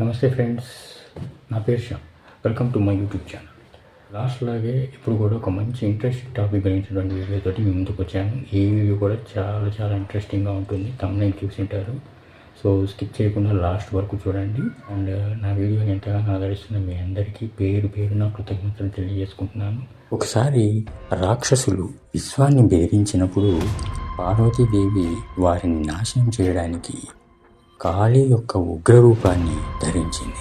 నమస్తే ఫ్రెండ్స్ నా పేరు Shyam. Welcome to my YouTube channel last లాగే ఇప్పుడు కూడా ఒక మంచి ఇంట్రెస్టింగ్ టాపిక్ గురించినటువంటి వీడియోతోటి మీ ముందుకు వచ్చాను. ఈ వీడియో కూడా చాలా చాలా ఇంట్రెస్టింగ్గా ఉంటుంది. తమిళ చూసింటారు సో స్కిప్ చేయకుండా లాస్ట్ వరకు చూడండి. అండ్ uh, నా వీడియోని ఎంతగానో ఆదరిస్తున్న మీ అందరికీ పేరు పేరున కృతజ్ఞతలు తెలియజేసుకుంటున్నాను. ఒకసారి రాక్షసులు విశ్వాన్ని బెదిరించినప్పుడు పార్వతీదేవి వారిని నాశనం చేయడానికి కాళీ యొక్క ఉగ్రరూపాన్ని ధరించింది.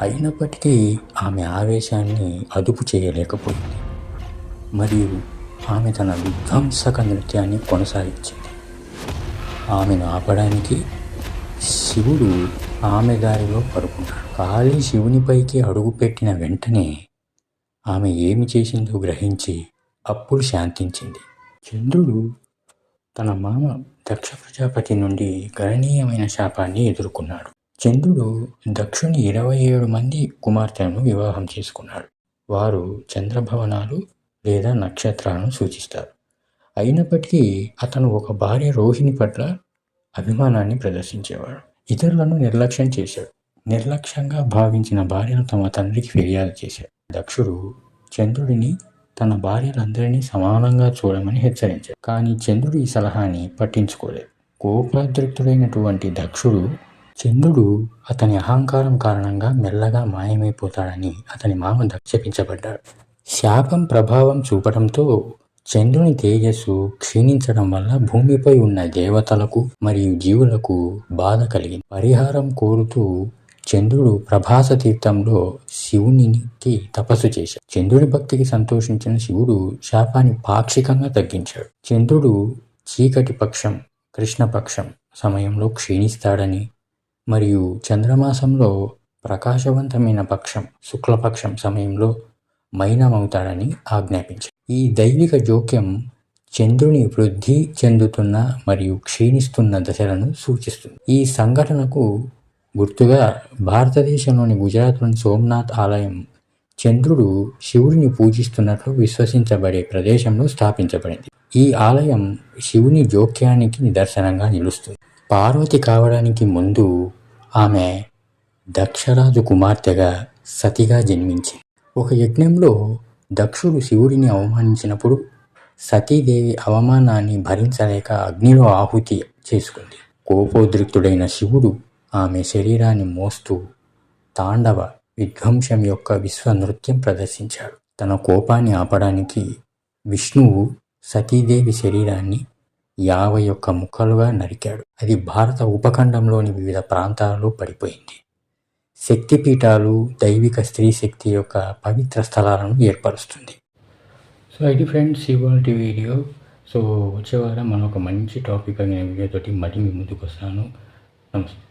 అయినప్పటికీ ఆమె ఆవేశాన్ని అదుపు చేయలేకపోయింది. మరియు ఆమె తన విధ్వంసక నృత్యాన్ని కొనసాగించింది. ఆమెను ఆపడానికి శివుడు ఆమె దారిలో పడుకున్నాడు. కాళీ శివునిపైకి అడుగుపెట్టిన వెంటనే ఆమె ఏమి చేసిందో గ్రహించి అప్పుడు శాంతించింది. చంద్రుడు తన మామ దక్ష ప్రజాపతి నుండి గణనీయమైన శాపాన్ని ఎదుర్కొన్నాడు. చంద్రుడు దక్షుని ఇరవై ఏడు మంది కుమార్తెలను వివాహం చేసుకున్నాడు. వారు చంద్రభవనాలు లేదా నక్షత్రాలను సూచిస్తారు. అయినప్పటికీ అతను ఒక భార్య రోహిణి పట్ల అభిమానాన్ని ప్రదర్శించేవాడు. ఇతరులను నిర్లక్ష్యం చేశాడు. నిర్లక్ష్యంగా భావించిన భార్యను తమ తండ్రికి ఫిర్యాదు చేశాడు. దక్షుడు చంద్రుడిని తన భార్యలందరినీ సమానంగా చూడమని హెచ్చరించాడు. కానీ చంద్రుడు ఈ సలహాని పట్టించుకోలేదు. కోపాద్రిక్తుడైనటువంటి దక్షుడు చంద్రుడు అతని అహంకారం కారణంగా మెల్లగా మాయమైపోతాడని అతని మామ దక్షపించబడ్డాడు శాపం ప్రభావం చూపడంతో చంద్రుని తేజస్సు క్షీణించడం వల్ల భూమిపై ఉన్న దేవతలకు మరియు జీవులకు బాధ కలిగింది. పరిహారం కోరుతూ చంద్రుడు ప్రభాస తీర్థంలో శివునికి తపస్సు చేశాడు. చంద్రుడి భక్తికి సంతోషించిన శివుడు శాపాన్ని పాక్షికంగా తగ్గించాడు. చంద్రుడు చీకటి పక్షం కృష్ణపక్షం సమయంలో క్షీణిస్తాడని మరియు చంద్రమాసంలో ప్రకాశవంతమైన పక్షం శుక్లపక్షం సమయంలో మైనమవుతాడని ఆజ్ఞాపించాడు. ఈ దైవిక జోక్యం చంద్రుని వృద్ధి చెందుతున్న మరియు క్షీణిస్తున్న దశలను సూచిస్తుంది. ఈ సంఘటనకు గుర్తుగా భారతదేశంలోని గుజరాత్లోని సోమనాథ్ ఆలయం చంద్రుడు శివుడిని పూజిస్తున్నట్లు విశ్వసించబడే ప్రదేశంలో స్థాపించబడింది. ఈ ఆలయం శివుని జోక్యానికి నిదర్శనంగా నిలుస్తుంది. పార్వతి కావడానికి ముందు ఆమె దక్షరాజు కుమార్తెగా సతిగా జన్మించింది. ఒక యజ్ఞంలో దక్షుడు శివుడిని అవమానించినప్పుడు సతీదేవి అవమానాన్ని భరించలేక అగ్నిలో ఆహుతి చేసుకుంది. కోపోద్రిక్తుడైన శివుడు ఆమె శరీరాన్ని మోస్తూ తాండవ విధ్వంసం యొక్క విశ్వ నృత్యం ప్రదర్శించాడు. తన కోపాన్ని ఆపడానికి విష్ణువు సతీదేవి శరీరాన్ని యాభై ఒక్క ముక్కలుగా నరికాడు. అది భారత ఉపఖండంలోని వివిధ ప్రాంతాలలో పడిపోయింది. శక్తిపీఠాలు దైవిక స్త్రీ శక్తి యొక్క పవిత్ర స్థలాలను ఏర్పరుస్తుంది. సో ఇది ఫ్రెండ్స్ ఇవాళ వీడియో సో వచ్చే వారం మనం ఒక మంచి టాపిక్ అనే వీడియోతోటి మళ్ళీ మీ ముందుకు వస్తాను. నమస్తే.